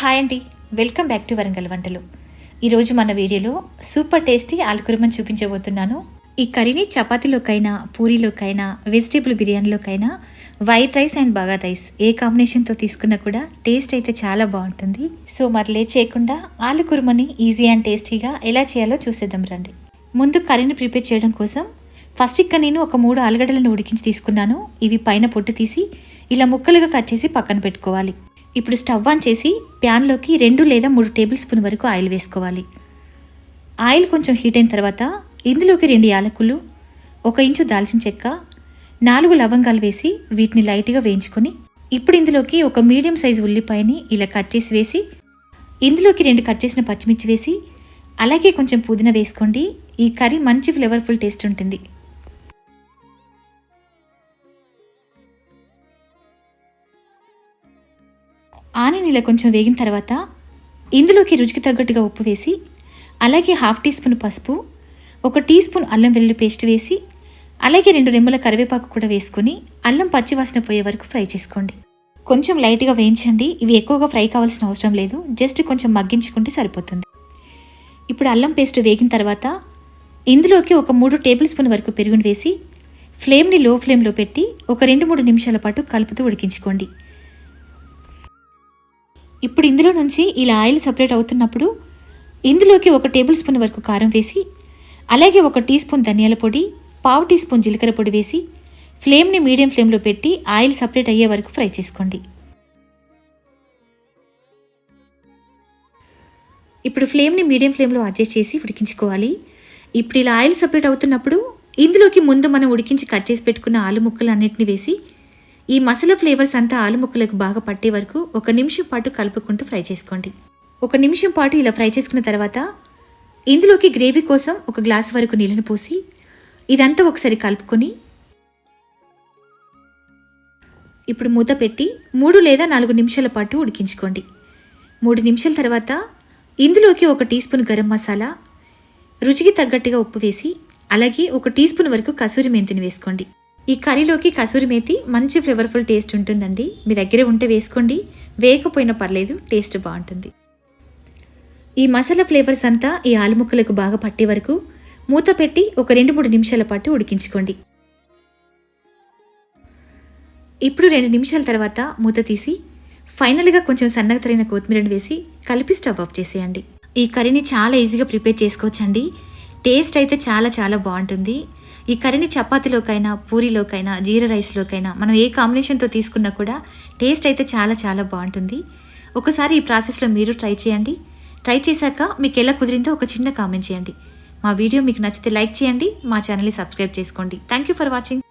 Hi అండి. Welcome back to Warangal వంటలు. ఈరోజు మన వీడియోలో సూపర్ టేస్టీ ఆలుకురుమని చూపించబోతున్నాను. ఈ కర్రీని చపాతీలోకైనా పూరీలోకైనా వెజిటేబుల్ బిర్యానీలోకైనా వైట్ రైస్ అండ్ బాగా రైస్ ఏ కాంబినేషన్తో తీసుకున్నా కూడా టేస్ట్ అయితే చాలా బాగుంటుంది. సో మరి లే చేయకుండా ఆలు కుర్మని ఈజీ అండ్ టేస్టీగా ఎలా చేయాలో చూసేద్దాం రండి. ముందు కర్రీని ప్రిపేర్ చేయడం కోసం ఫస్ట్ ఇక్కడ నేను ఒక మూడు ఆలుగడ్డలను ఉడికించి తీసుకున్నాను. ఇవి పైన పొట్టు తీసి ఇలా ముక్కలుగా కట్ చేసి పక్కన పెట్టుకోవాలి. ఇప్పుడు స్టవ్ ఆన్ చేసి ప్యాన్లోకి రెండు లేదా మూడు టేబుల్ స్పూన్ వరకు ఆయిల్ వేసుకోవాలి. ఆయిల్ కొంచెం హీట్ అయిన తర్వాత ఇందులోకి రెండు యాలకులు ఒక ఇంచు దాల్చిన చెక్క నాలుగు లవంగాలు వేసి వీటిని లైట్గా వేయించుకొని ఇప్పుడు ఇందులోకి ఒక మీడియం సైజు ఉల్లిపాయని ఇలా కట్ చేసి వేసి ఇందులోకి రెండు కట్ చేసిన పచ్చిమిర్చి వేసి అలాగే కొంచెం పుదీనా వేసుకోండి. ఈ కర్రీ మంచి ఫ్లేవర్ఫుల్ టేస్ట్ ఉంటుంది. ఆనియన్ కొంచెం వేగిన తర్వాత ఇందులోకి రుచికి తగ్గట్టుగా ఉప్పు వేసి అలాగే హాఫ్ టీ స్పూన్ పసుపు ఒక టీ స్పూన్ అల్లం వెల్లుల్లి పేస్ట్ వేసి అలాగే రెండు రెమ్మల కరివేపాకు కూడా వేసుకొని అల్లం పచ్చివాసన పోయే వరకు ఫ్రై చేసుకోండి. కొంచెం లైట్గా వేయించండి. ఇవి ఎక్కువగా ఫ్రై కావాల్సిన అవసరం లేదు. జస్ట్ కొంచెం మగ్గించుకుంటే సరిపోతుంది. ఇప్పుడు అల్లం పేస్ట్ వేగిన తర్వాత ఇందులోకి ఒక మూడు టేబుల్ స్పూన్ వరకు పెరుగుని వేసి ఫ్లేమ్ని లో ఫ్లేమ్లో పెట్టి ఒక రెండు మూడు నిమిషాల పాటు కలుపుతూ ఉడికించుకోండి. ఇప్పుడు ఇందులో నుంచి ఇలా ఆయిల్ సపరేట్ అవుతున్నప్పుడు ఇందులోకి ఒక టేబుల్ స్పూన్ వరకు కారం వేసి అలాగే ఒక టీ స్పూన్ ధనియాల పొడి పావు టీ స్పూన్ జీలకర్ర పొడి వేసి ఫ్లేమ్ని మీడియం ఫ్లేమ్లో పెట్టి ఆయిల్ సపరేట్ అయ్యే వరకు ఫ్రై చేసుకోండి. ఇప్పుడు ఫ్లేమ్ని మీడియం ఫ్లేమ్లో అడ్జస్ట్ చేసి ఉడికించుకోవాలి. ఇప్పుడు ఇలా ఆయిల్ సపరేట్ అవుతున్నప్పుడు ఇందులోకి ముందు మనం ఉడికించి కట్ చేసి పెట్టుకున్న ఆలు ముక్కలు అన్నిటిని వేసి ఈ మసాలా ఫ్లేవర్స్ అంతా ఆలు ముక్కలకు బాగా పట్టే వరకు ఒక నిమిషం పాటు కలుపుకుంటూ ఫ్రై చేసుకోండి. ఒక నిమిషం పాటు ఇలా ఫ్రై చేసుకున్న తర్వాత ఇందులోకి గ్రేవీ కోసం ఒక గ్లాస్ వరకు నీళ్ళని పోసి ఇదంతా ఒకసారి కలుపుకొని ఇప్పుడు మూత పెట్టి మూడు లేదా నాలుగు నిమిషాల పాటు ఉడికించుకోండి. మూడు నిమిషాల తర్వాత ఇందులోకి ఒక టీ స్పూన్ గరం మసాలా రుచికి తగ్గట్టుగా ఉప్పు వేసి అలాగే ఒక టీ స్పూన్ వరకు కసూరి మెంతిని వేసుకోండి. ఈ కర్రీలోకి కసూరి మేతి మంచి ఫ్లేవర్ఫుల్ టేస్ట్ ఉంటుందండి. మీ దగ్గర ఉంటే వేసుకోండి. వేయకపోయినా పర్లేదు టేస్ట్ బాగుంటుంది. ఈ మసాలా ఫ్లేవర్స్ అంతా ఈ ఆలు ముక్కలకు బాగా పట్టే వరకు మూత పెట్టి ఒక రెండు మూడు నిమిషాల పాటు ఉడికించుకోండి. ఇప్పుడు రెండు నిమిషాల తర్వాత మూత తీసి ఫైనల్గా కొంచెం సన్నగా తరిగిన కొత్తిమీరను వేసి కలిపి స్టవ్ ఆఫ్ చేసేయండి. ఈ కర్రీని చాలా ఈజీగా ప్రిపేర్ చేసుకోవచ్చండి. టేస్ట్ అయితే చాలా చాలా బాగుంటుంది. ఈ కర్రీని చపాతీలోకైనా పూరీలోకైనా జీరా రైస్లోకైనా మనం ఏ కాంబినేషన్తో తీసుకున్నా కూడా టేస్ట్ అయితే చాలా చాలా బాగుంటుంది. ఒకసారి ఈ ప్రాసెస్లో మీరు ట్రై చేయండి. ట్రై చేశాక మీకు ఎలా కుదిరిందో ఒక చిన్న కామెంట్ చేయండి. మా వీడియో మీకు నచ్చితే లైక్ చేయండి మా ఛానల్ని సబ్స్క్రైబ్ చేసుకోండి. Thank you for watching.